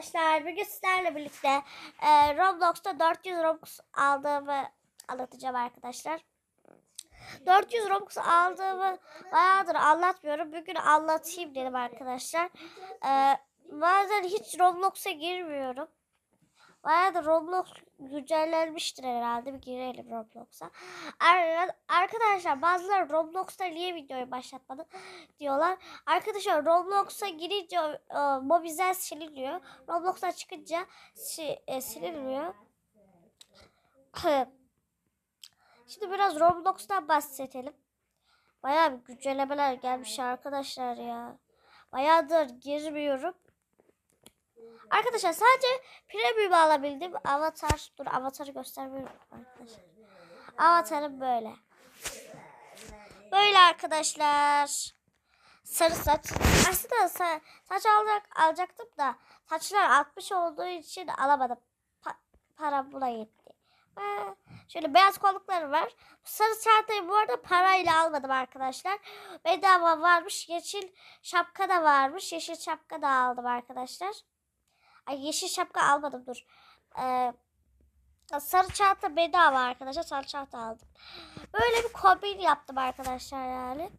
Arkadaşlar bugün sizlerle birlikte e, Roblox'ta 400 Robux aldığımı anlatacağım arkadaşlar. 400 Robux aldığımı bayağıdır anlatmıyorum. Bugün anlatayım dedim arkadaşlar. E, bazen hiç Roblox'a girmiyorum. Bayağıdır Roblox güncellenmiştir herhalde. Bir girelim Roblox'a. Ar- Arkadaşlar bazıları Roblox'ta niye videoyu başlatmadı diyorlar. Arkadaşlar Roblox'a girince e, mobizen siliniyor. Roblox'a çıkınca si- e, silinmiyor. Şimdi biraz Roblox'tan bahsedelim. Bayağı bir güncellemeler gelmiş arkadaşlar ya. Bayağıdır girmiyorum. Arkadaşlar sadece premium alabildim. Avatar, dur avatarı göstermiyorum arkadaşlar. Avatarım böyle. Böyle arkadaşlar. Sarı saç. Aslında sa- saç alacak, alacaktım da saçlar 60 olduğu için alamadım. Pa- para buna yetti. Ee, şöyle beyaz kollukları var. Sarı çantayı bu arada parayla almadım arkadaşlar. Bedava varmış. Yeşil şapka da varmış. Yeşil şapka da aldım arkadaşlar. Ay yeşil şapka almadım dur. Ee, sarı çanta bedava arkadaşlar. Sarı çanta aldım. Böyle bir kombin yaptım arkadaşlar yani.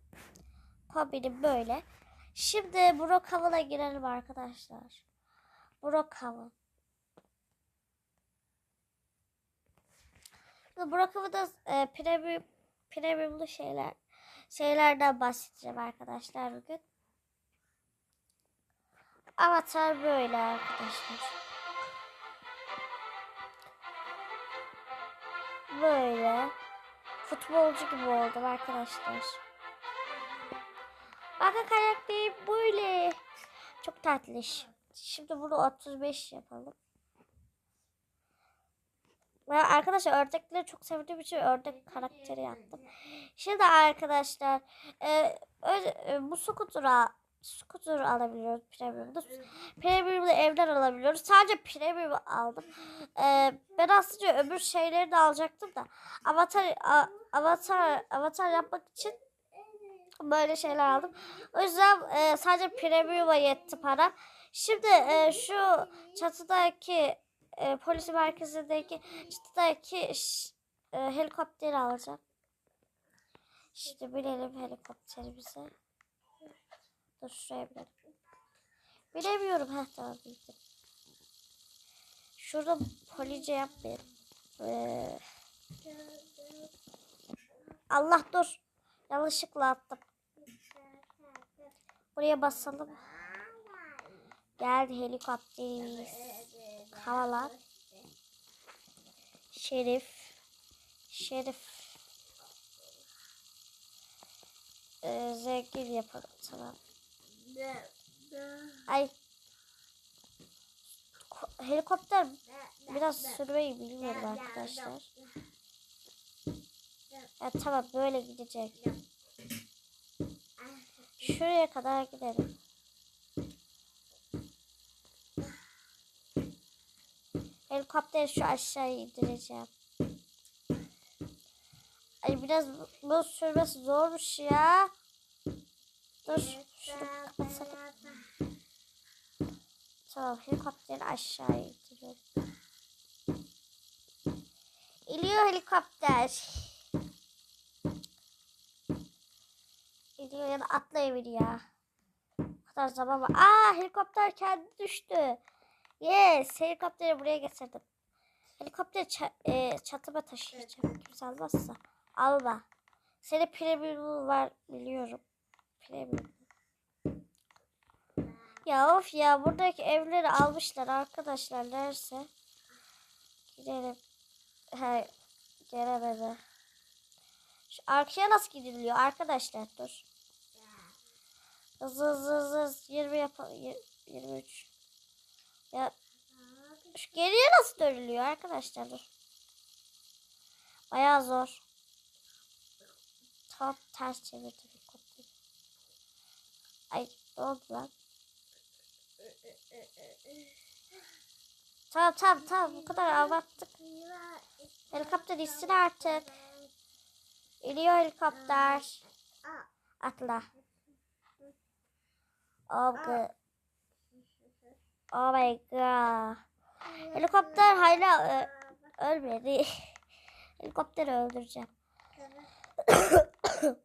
Kombinim böyle. Şimdi Brookhaven'a girelim arkadaşlar. Brookhaven. Şimdi Brookhaven'da e, premium, premiumlu şeyler şeylerden bahsedeceğim arkadaşlar bugün. Avatar böyle arkadaşlar. Böyle. Futbolcu gibi oldum arkadaşlar. Bakın karakterim böyle. Çok tatlış. Şimdi bunu 35 yapalım. Arkadaşlar ördekleri çok sevdiğim için ördek karakteri yaptım. Şimdi arkadaşlar e, e, bu skutura scooter alabiliyoruz premium'da. Premium'da evler alabiliyoruz. Sadece premium aldım. Ee, ben aslında öbür şeyleri de alacaktım da avatar a- avatar avatar yapmak için böyle şeyler aldım. O yüzden e, sadece premium'a yetti para. Şimdi e, şu çatıdaki e, polis merkezindeki çatıdaki e, helikopteri alacağım. Şimdi binelim helikopterimize. Dur şuraya binelim. Bilemiyorum. Heh tamam bildim. Şurada police yapmayayım. Ee, Allah dur. Yanlışlıkla attım. Buraya basalım. Geldi helikopterimiz. Havalar. Şerif. Şerif. Ee, zengin yapalım tamam. Ay. Ko- Helikopter biraz sürmeyi bilmiyorum arkadaşlar. Ya tamam böyle gidecek. Şuraya kadar gidelim. Helikopteri şu aşağıya indireceğim. Ay biraz bu- sürmesi zormuş ya. Dur şunu kapatsana. Tamam helikopteri aşağıya indiriyorum. İniyor helikopter. İniyor ya da atlayabilir ya. Bu kadar zaman var. Aa helikopter kendi düştü. Yes helikopteri buraya getirdim. Helikopteri ça- e, çatıma taşıyacağım. Kimse almazsa. Alma. Senin premium var biliyorum. Premium. Ya of ya buradaki evleri almışlar arkadaşlar neresi? Gidelim. He gelemedi. Şu arkaya nasıl gidiliyor arkadaşlar dur. Hızlı hızlı hızlı hızlı 20 yapalım. 23. Ya şu geriye nasıl dönülüyor arkadaşlar dur. Bayağı zor. Tam ters çevirdim. Ay ne oldu lan? Tamam tamam tamam bu kadar abarttık. Helikopter insin artık. İniyor helikopter. Atla. Oldu. Oh my god. Helikopter hala ö- ölmedi. Helikopteri öldüreceğim.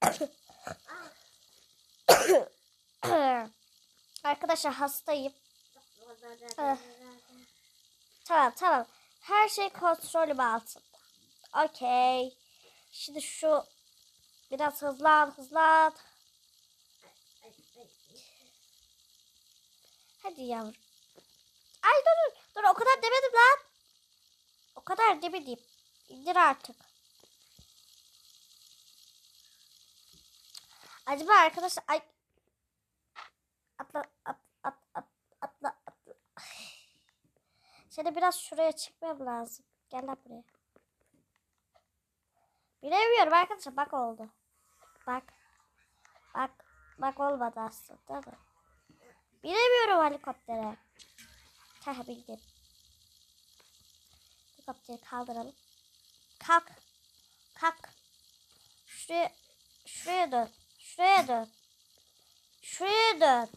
Arkadaşlar hastayım. Ah. Tamam tamam. Her şey kontrolüm altında. Okey. Şimdi şu biraz hızlan hızlan. Hadi yavrum. Ay dur dur. Dur o kadar demedim lan. O kadar demedim. İndir artık. Acaba arkadaşlar ay atla at at at atla atla. Seni biraz şuraya çekmem lazım. Gel lan buraya. Bilemiyorum arkadaşlar bak oldu. Bak. Bak. Bak olmadı aslında da. Bilemiyorum helikoptere. Heh bildim. Helikopteri kaldıralım. Kalk. Kalk. Şuraya, şuraya dön. Şuraya dön. Şuraya dön.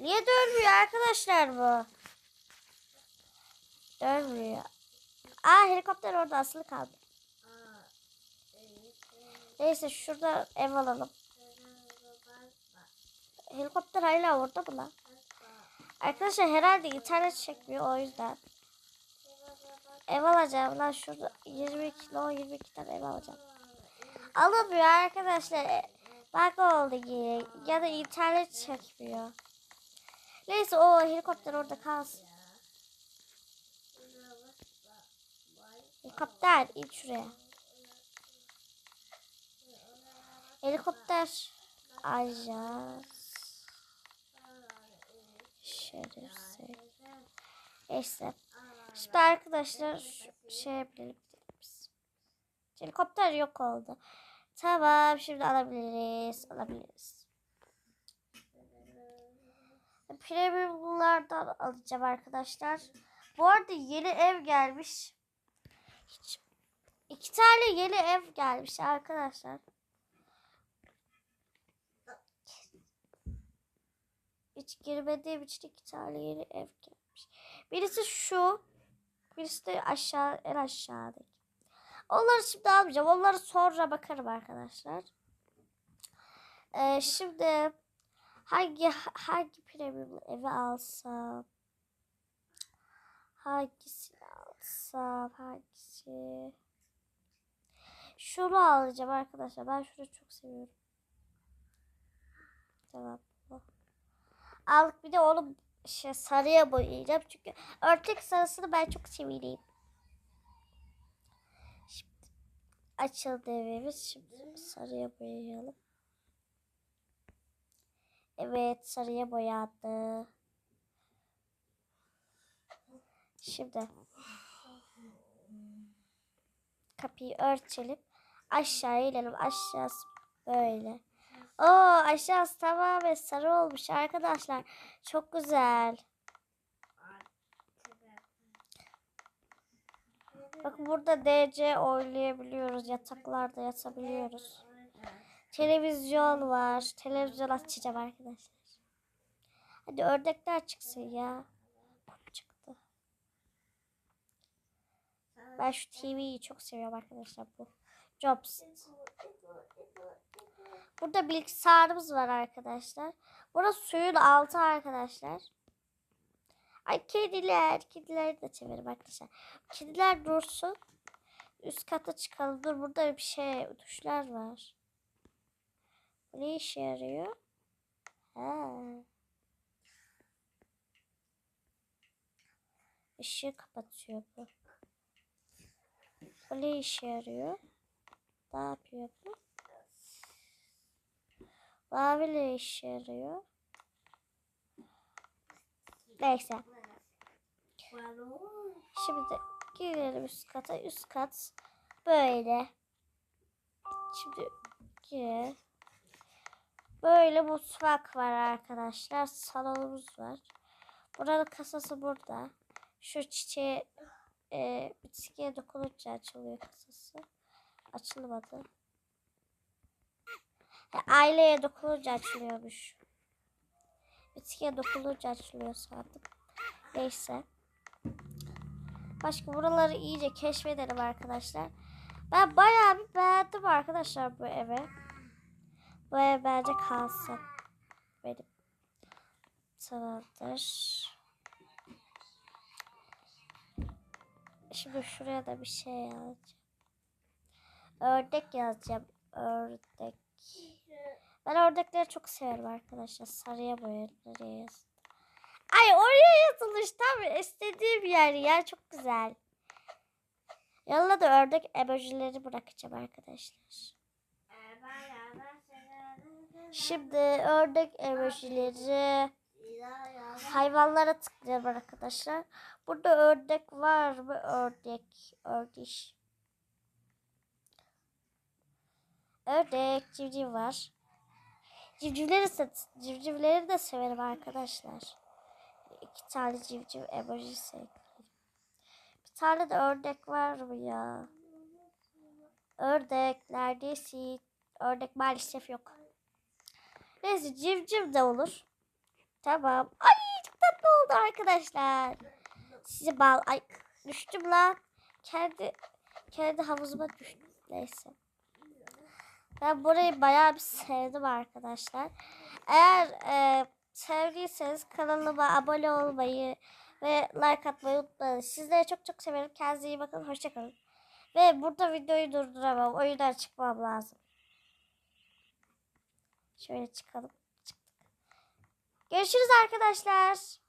Niye dönmüyor arkadaşlar bu? Dönmüyor. Aa helikopter orada asılı kaldı. Neyse şurada ev alalım. Helikopter hala orada mı lan? Arkadaşlar herhalde internet çekmiyor o yüzden. Ev alacağım lan şurada 22 kilo 22 tane ev alacağım. Alamıyor arkadaşlar. Bak oldu ki ya da internet çekmiyor. Neyse o helikopter orada kalsın. Helikopter in şuraya. Helikopter ajans şerefsiz. Neyse. Şimdi arkadaşlar şey yapalım. Helikopter yok oldu. Tamam şimdi alabiliriz. Alabiliriz. Premiumlardan alacağım arkadaşlar. Bu arada yeni ev gelmiş. Hiç, iki tane yeni ev gelmiş arkadaşlar. Hiç girmediğim için iki tane yeni ev gelmiş. Birisi şu. Birisi de aşağı en aşağıdaki. Onları şimdi almayacağım. Onları sonra bakarım arkadaşlar. Ee, şimdi hangi hangi premium evi alsam? Hangisini alsam? Hangisi? Şunu alacağım arkadaşlar. Ben şunu çok seviyorum. Tamam. Aldık bir de onu şey, sarıya boyayacağım. Çünkü örtek sarısını ben çok seviyorum. Şimdi açıldı evimiz. Şimdi sarıya boyayalım. Evet sarıya boyandı. Şimdi kapıyı örtelim. Aşağı inelim. Aşağısı böyle. Oo aşağısı tamamen sarı olmuş arkadaşlar. Çok güzel. Bakın burada DC oynayabiliyoruz. Yataklarda yatabiliyoruz. Televizyon var. Televizyon açacağım arkadaşlar. Hadi ördekler çıksın ya. Ben şu TV'yi çok seviyorum arkadaşlar bu. Jobs. Burada bilgisayarımız var arkadaşlar. Burası suyun altı arkadaşlar. Ay kediler. Kedileri de çevirelim arkadaşlar. Kediler dursun. Üst kata çıkalım. Dur burada bir şey tuşlar var. Bu ne işe yarıyor? Ha. Işığı kapatıyor bu. Bu ne işe yarıyor? Ne yapıyor bu? Mavi ne işe yarıyor? Neyse. Şimdi girelim üst kata. Üst kat böyle. Şimdi gir. Böyle mutfak var arkadaşlar. Salonumuz var. Buranın kasası burada. Şu çiçeğe e, bitkiye dokununca açılıyor kasası. Açılmadı. Aileye dokununca açılıyormuş. bitkiye dokununca açılıyor sandım. Neyse. Başka buraları iyice keşfedelim arkadaşlar. Ben bayağı bir beğendim arkadaşlar bu eve. Bu ev bence kalsın. Benim. Tamamdır. Şimdi şuraya da bir şey yazacağım. Ördek yazacağım. Ördek. Ben ördekleri çok severim arkadaşlar. Sarıya boyarım. Nereye yaz? Ay oraya yazılmış. Tam istediğim yer ya. Çok güzel. Yanına da ördek emojileri bırakacağım arkadaşlar. Şimdi ördek emojileri hayvanlara tıklayalım arkadaşlar. Burada ördek var mı? Ördek. Ördeş. Ördek. Civciv var. Civcivleri, civcivleri de severim arkadaşlar. İki tane civciv emojisi ekledim. Bir tane de ördek var mı ya? Ördek neredesin? Ördek maalesef yok. Neyse civciv de olur. Tamam. Ay oldu arkadaşlar. Sizi bal... Ay düştüm lan. Kendi kendi havuzuma düştüm. Neyse. Ben burayı bayağı bir sevdim arkadaşlar. Eğer e, sevdiyseniz kanalıma abone olmayı ve like atmayı unutmayın. Sizleri çok çok severim. Kendinize iyi bakın. Hoşçakalın. Ve burada videoyu durduramam. O yüzden çıkmam lazım. Şöyle çıkalım. Görüşürüz arkadaşlar.